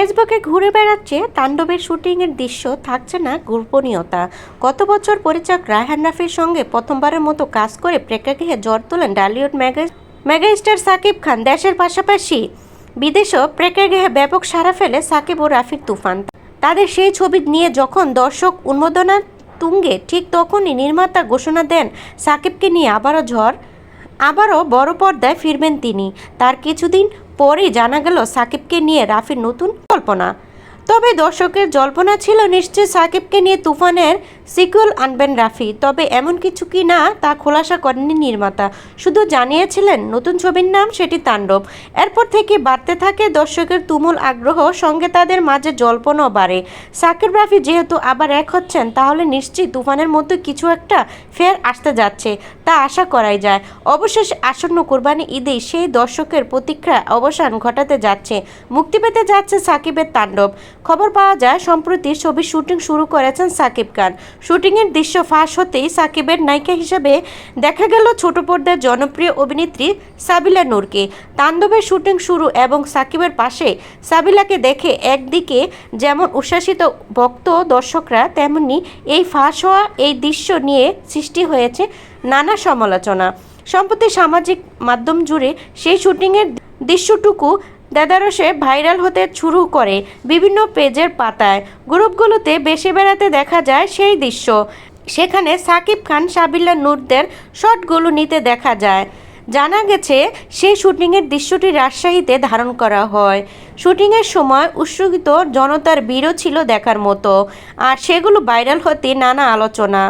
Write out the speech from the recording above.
ফেসবুকে ঘুরে বেড়াচ্ছে তাণ্ডবের শুটিংয়ের দৃশ্য, থাকছে না গোপনীয়তা। গত বছর পরিচালক রায়হান রাফির সঙ্গে প্রথমবারের মতো কাজ করে প্রেক্ষাগৃহে জ্বর তোলেন ডালিউড মেগা মেগাস্টার সাকিব খান। দেশের পাশাপাশি বিদেশেও প্রেক্ষাগৃহে ব্যাপক সাড়া ফেলে সাকিব ও রাফির তুফান। তাদের সেই ছবি নিয়ে যখন দর্শক উন্মোদনা তুঙ্গে, ঠিক তখনই নির্মাতা ঘোষণা দেন সাকিবকে নিয়ে আবারও ঝড়, আবারও বড় পর্দায় ফিরবেন তিনি। তার কিছুদিন পরেই জানা গেল সাকিবকে নিয়ে রাফির নতুন কল্পনা। তবে দর্শকের জল্পনা ছিল নিশ্চয় সাকিবকে নিয়ে তুফানের সিকুয়েল আনবেন রাফি। তবে এমন কিছু কি না তা খোলাসা করেননি নির্মাতা। শুধু জানিয়েছিলেন, নতুন ছবির নাম সেটি তাণ্ডব। এরপর থেকে বাড়তে থাকে দর্শকের তুমুল আগ্রহ, সঙ্গে তাদের মাঝে জল্পনাও বাড়ে। সাকিব রাফি যেহেতু আবার এক হচ্ছেন, তাহলে নিশ্চয়ই তুফানের মতো কিছু একটা ফের আসতে যাচ্ছে, তা আশা করাই যায়। অবশেষে আসন্ন কোরবানি ঈদেই সেই দর্শকের প্রতীক্ষা অবসান ঘটাতে যাচ্ছে, মুক্তি পেতে যাচ্ছে সাকিবের তাণ্ডব। খবর পাওয়া যায়, সম্প্রতি ছবির শুটিং শুরু করেছেন সাকিব খান। শুটিংয়ের দৃশ্য ফাঁস হতেই সাকিবের নায়িকা হিসেবে দেখা গেল ছোট পর্দার জনপ্রিয় অভিনেত্রী সাবিলা নূরকে। তাণ্ডবের শুটিং শুরু এবং সাকিবের পাশে সাবিলাকে দেখে একদিকে যেমন উচ্ছ্বাসিত ভক্ত দর্শকরা, তেমনি এই ফাঁস হওয়া এই দৃশ্য নিয়ে সৃষ্টি হয়েছে নানা সমালোচনা। সম্প্রতি সামাজিক মাধ্যম জুড়ে সেই শুটিংয়ের দৃশ্যটুকু দেদারসে ভাইরাল হতে শুরু করে বিভিন্ন পেজের পাতায়। গ্রুপগুলোতে বেশি বেড়াতে দেখা যায় সেই দৃশ্য। সেখানে সাকিব খান, সাবিল্লা নূরদের শটগুলো নিতে দেখা যায়। জানা গেছে, সেই শুটিংয়ের দৃশ্যটি রাজশাহীতে ধারণ করা হয়। শুটিংয়ের সময় উৎসুকিত জনতার ভিড়ও ছিল দেখার মতো। আর সেগুলো ভাইরাল হতে নানা আলোচনা।